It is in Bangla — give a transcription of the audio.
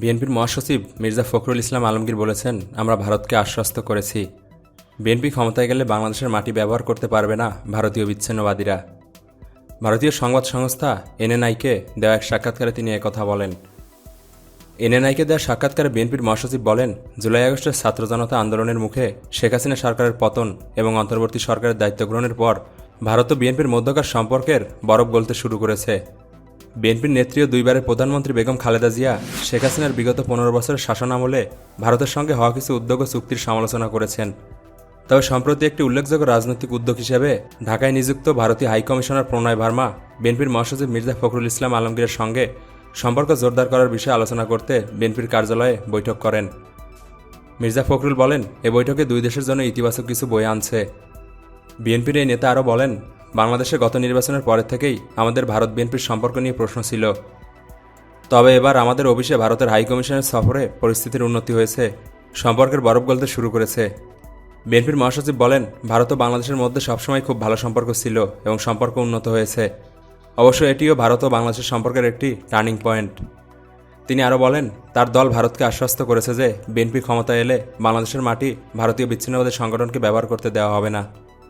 বিএনপির মহাসচিব মির্জা ফখরুল ইসলাম আলমগীর বলেছেন, আমরা ভারতকে আশ্বস্ত করেছি। বিএনপি ক্ষমতায় গেলে বাংলাদেশের মাটি ব্যবহার করতে পারবে না ভারতীয় বিচ্ছিন্নবাদীরা। ভারতীয় সংবাদ সংস্থা এনএনআইকে দেওয়া এক সাক্ষাৎকারে তিনি একথা বলেন। এনএনআইকে দেওয়া সাক্ষাৎকারে বিএনপির মহাসচিব বলেন, জুলাই আগস্টের ছাত্র জনতা আন্দোলনের মুখে শেখ হাসিনা সরকারের পতন এবং অন্তর্বর্তী সরকারের দায়িত্ব গ্রহণের পর ভারত ও বিএনপির মধ্যকার সম্পর্কের বরফ গলতে শুরু করেছে। বিএনপির নেত্রী ও দুইবারের প্রধানমন্ত্রী বেগম খালেদা জিয়া, শেখ হাসিনার বিগত পনেরো বছরের শাসন আমলে ভারতের সঙ্গে হওয়া কিছু উদ্যোগ ও চুক্তির সমালোচনা করেছেন। তবে সম্প্রতি একটি উল্লেখযোগ্য রাজনৈতিক উদ্যোগ হিসেবে ঢাকায় নিযুক্ত ভারতীয় হাইকমিশনার প্রণয় ভার্মা, বিএনপির মহাসচিব মির্জা ফখরুল ইসলাম আলমগীরের সঙ্গে সম্পর্ক জোরদার করার বিষয়ে আলোচনা করতে বিএনপির কার্যালয়ে বৈঠক করেন। মির্জা ফখরুল বলেন, এ বৈঠকে দুই দেশের জন্য ইতিবাচক কিছু বই আনছে। বিএনপির এই নেতা আরও বলেন বাংলাদেশে গত নির্বাচনের পরের থেকেই আমাদের ভারত বিএনপির সম্পর্ক নিয়ে প্রশ্ন ছিল। তবে এবার আমাদের অফিসে ভারতের হাইকমিশনের সফরে পরিস্থিতির উন্নতি হয়েছে, সম্পর্কের বরফ গলতে শুরু করেছে। বিএনপির মহাসচিব বলেন, ভারত ও বাংলাদেশের মধ্যে সবসময় খুব ভালো সম্পর্ক ছিল এবং সম্পর্ক উন্নত হয়েছে। অবশ্য এটিও ভারত ও বাংলাদেশের সম্পর্কের একটি টার্নিং পয়েন্ট। তিনি আরও বলেন, তার দল ভারতকে আশ্বস্ত করেছে যে বিএনপি ক্ষমতায় এলে বাংলাদেশের মাটি ভারতীয় বিচ্ছিন্নবাদী সংগঠনকে ব্যবহার করতে দেওয়া হবে না।